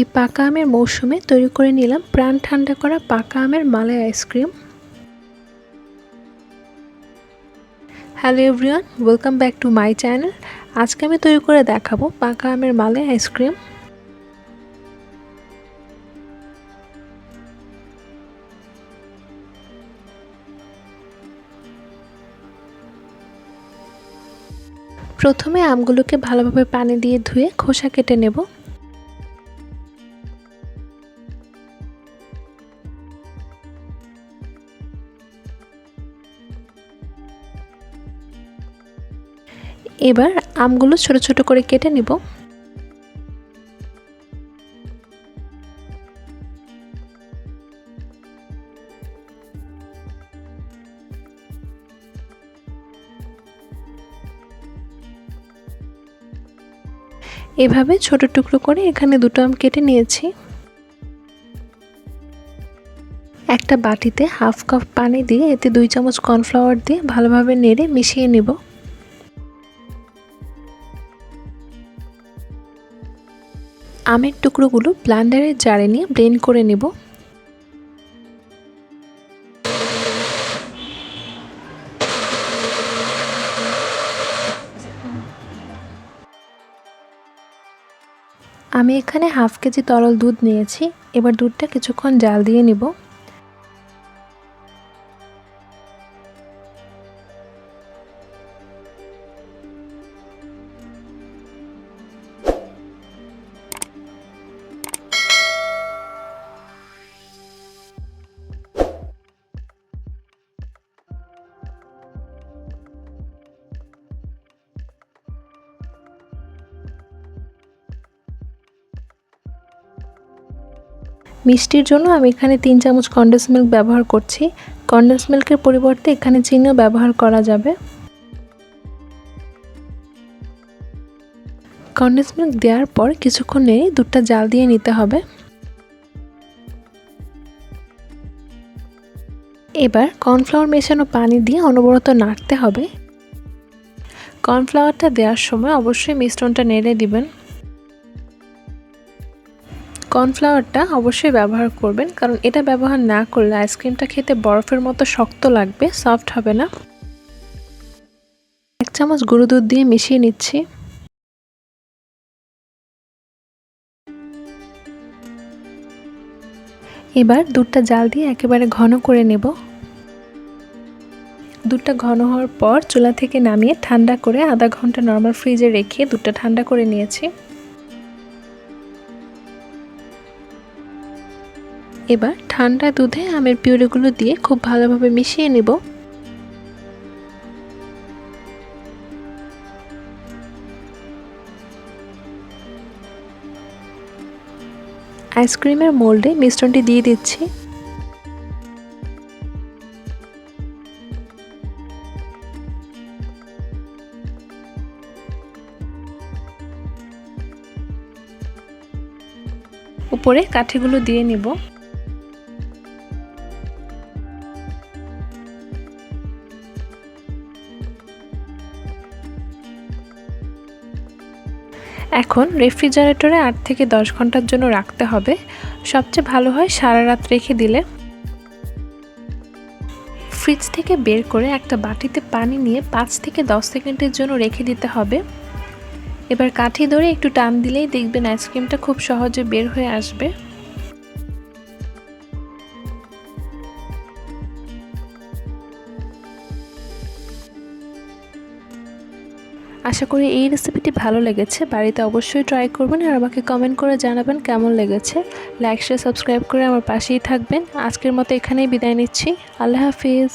এই পাকা আমের মৌসুমে তৈরি করে নিলাম প্রাণ ঠান্ডা করা পাকা আমের malai ice cream. Hello everyone, welcome back to my channel. আজকে আমি তৈরি করে দেখাবো পাকা আমের মালাই আইসক্রিম। প্রথমে আমগুলোকে ভালোভাবে পানি দিয়ে ধুয়ে খোসা কেটে নেব। এবার আমগুলো ছোট ছোট করে কেটে নেব। এভাবে ছোট টুকরো করে এখানে দুটো আম কেটে নিয়েছি। একটা বাটিতে হাফ কাপ পানি দিয়ে এতে দুই চামচ কর্নফ্লাওয়ার দিয়ে ভালোভাবে নেড়ে মিশিয়ে নেব। আমের টুকরোগুলো ব্লান্ডারের জারে নিয়ে ব্লেন্ড করে নেব। আমি এখানে হাফ কেজি তরল দুধ নিয়েছি, এবার দুধটা কিছুক্ষণ জাল দিয়ে নিব। মিষ্টির জন্য আমি এখানে তিন চামচ কন্ডেন্স মিল্ক ব্যবহার করছি। কন্ডেন্স মিল্কের পরিবর্তে এখানে চিনিও ব্যবহার করা যাবে। কন্ডেন্স মিল্ক দেওয়ার পর কিছুক্ষণ নেড়ে দুধটা জাল দিয়ে নিতে হবে। এবার কর্নফ্লাওয়ার মেশানো পানি দিয়ে অনবরত নাড়তে হবে। কর্নফ্লাওয়ারটা দেওয়ার সময় অবশ্যই মিশ্রণটা নেড়ে দিবেন। কর্নফ্লাওয়ারটা অবশ্যই ব্যবহার করবেন, কারণ এটা ব্যবহার না করলে আইসক্রিমটা খেতে বরফের মতো শক্ত লাগবে, সফট হবে না। এক চামচ গুঁড়ো দুধ দিয়ে মিশিয়ে নিচ্ছি। এবার দুধটা জাল দিয়ে একেবারে ঘন করে নেব। দুধটা ঘন হওয়ার পর চুলা থেকে নামিয়ে ঠান্ডা করে আধা ঘণ্টা নর্মাল ফ্রিজে রেখে দুধটা ঠান্ডা করে নিয়েছি। এবার ঠান্ডা দুধে আমের পিউরিগুলো দিয়ে খুব ভালোভাবে মিশিয়ে নেব। আইসক্রিমের মোল্ডে মিশ্রণটি দিয়ে দিচ্ছি। উপরে কাঠিগুলো দিয়ে নিব। এখন রেফ্রিজারেটরে আট থেকে দশ ঘণ্টার জন্য রাখতে হবে। সবচেয়ে ভালো হয় সারা রাত রেখে দিলে। ফ্রিজ থেকে বের করে একটা বাটিতে পানি নিয়ে পাঁচ থেকে দশ সেকেন্ডের জন্য রেখে দিতে হবে। এবার কাঠি ধরে একটু টান দিলেই দেখবেন আইসক্রিমটা খুব সহজে বের হয়ে আসবে। আশা করি এই রেসিপিটি ভালো লেগেছে। বাড়িতে অবশ্যই ট্রাই করবেন আর আমাকে কমেন্ট করে জানাবেন কেমন লেগেছে। লাইক শেয়ার সাবস্ক্রাইব করে আমার পাশেই থাকবেন। আজকের মতো এখানেই বিদায় নিচ্ছি। আল্লাহ হাফিজ।